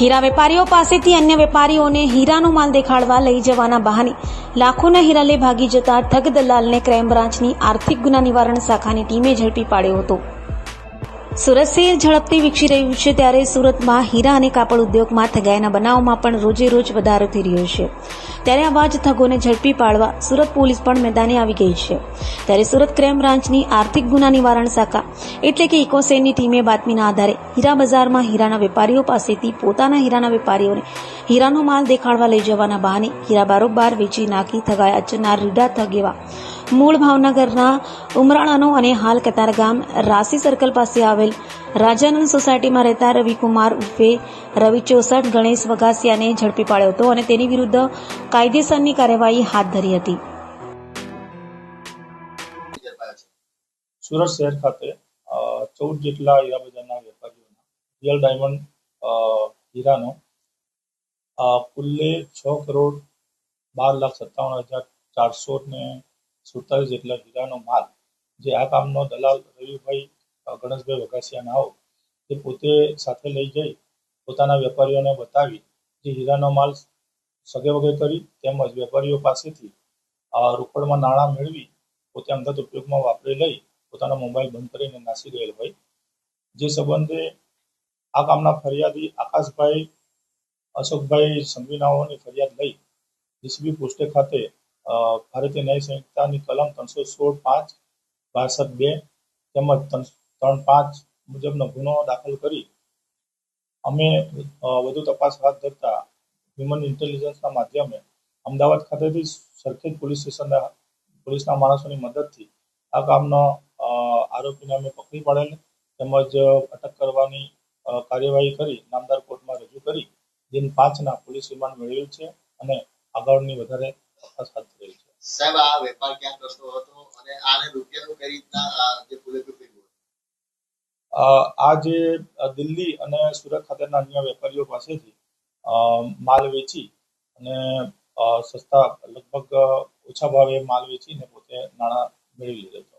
હીરા વેપારીઓ પાસેથી અન્ય વેપારીઓને હીરાનો માલ દેખાડવા લઈ જવાના બહાને લાખોના હીરા લે ભાગી જતા ઠગ દલાલને ક્રાઇમ બ્રાન્ચની આર્થિક ગુના નિવારણ શાખાની ટીમે ઝડપી પાડ્યો હતો. સુરત શહેર ઝડપથી વિકસી રહ્યું છે ત્યારે સુરતમાં હીરા અને કાપડ ઉદ્યોગમાં થગાયના બનાવમાં પણ રોજે રોજ વધારો થઈ રહ્યો છે. ત્યારે આવા જ થગોને ઝડપી પાડવા સુરત પોલીસ પણ મેદાને આવી ગઈ છે. ત્યારે સુરત ક્રાઇમ બ્રાન્ચની આર્થિક ગુના નિવારણ શાખા એટલે કે ઇકોસેનની ટીમે બાતમીના આધારે હીરા બજારમાં હીરાના વેપારીઓ પાસેથી પોતાના હીરાના વેપારીઓને હીરાનો માલ દેખાડવા લઈ જવાના બહાને હીરા બારોબાર વેચી નાખી થગાયા અચનાર રીડા થગ એવા મૂળ ભાવનગરના ઉમરાણાનો અને હાલ કતારગામ રાશી સર્કલ પાસે આવેલ રાજાનંદ સોસાયટીમાં રહેતા રવિકુમાર ઉર્ફે રવિ ચોસઠ, ગણેશ વઘાસિયાને ઝડપી પાડ્યો હતો અને તેની વિરુદ્ધ કાયદેસરની કાર્યવાહી હાથ ધરી હતી. સુરત શહેર ખાતે ચૌદ જેટલા હીરા બજારના વેપારીઓના રિયલ ડાયમંડ હીરાનો કુલ્લે છ કરોડ બાર લાખ સત્તાવન હજાર ચારસો ને સુડતાલીસ જેટલા હીરાનો માલ, જે આ કામનો દલાલ રવિભાઈ ગણેશભાઈ વઘાસિયાના આવો. તે પોતે સાથે લઈ જઈ પોતાના વેપારીઓને બતાવી જે હીરાનો માલ સગે વગે કરી તેમજ વેપારીઓ પાસેથી રોકડમાં નાણાં મેળવી પોતે અંગત ઉપયોગમાં વાપરી લઈ પોતાનો મોબાઈલ બંધ કરીને નાસી ગયેલ હોય. જે સંબંધે આ કામના ફરિયાદી આકાશભાઈ, અશોકભાઈ સંઘવીનાઓની ફરિયાદ લઈ ડીસીબી પોસ્ટે ખાતે ભારતીય ન્યાય સંહિતાની કલમ ત્રણસો સોળ પાંચ, બાસઠ બે તેમજ ત્રણ પાંચ મુજબનો ગુનો દાખલ કરી અમે વધુ તપાસ હાથ ધરતા હ્યુમન ઇન્ટેલિજન્સના માધ્યમે અમદાવાદ ખાતેથી સરખેજ પોલીસ સ્ટેશનના, પોલીસના માણસોની મદદથી આ કામનો આરોપીને અમે પકડી પાડેલ તેમજ અટક કરવાની કાર્યવાહી કરી, નામદાર કોર્ટમાં રજૂ કરી, દિન પાંચના પોલીસ રિમાન્ડ મેળવેલ છે અને આગળની વધારે તપાસ હાથ ધરેલ છે. સાહેબ, આ વેપાર ક્યાં કરતો હતો અને આને રૂપિયાનું કઈ રીતના જે આ જે દિલ્હી અને સુરત ખાતેના અન્ય વેપારીઓ પાસેથી માલ વેચી અને સસ્તા લગભગ ઓછા ભાવે માલ વેચીને પોતે નાણાં મેળવી લીધેલ હતો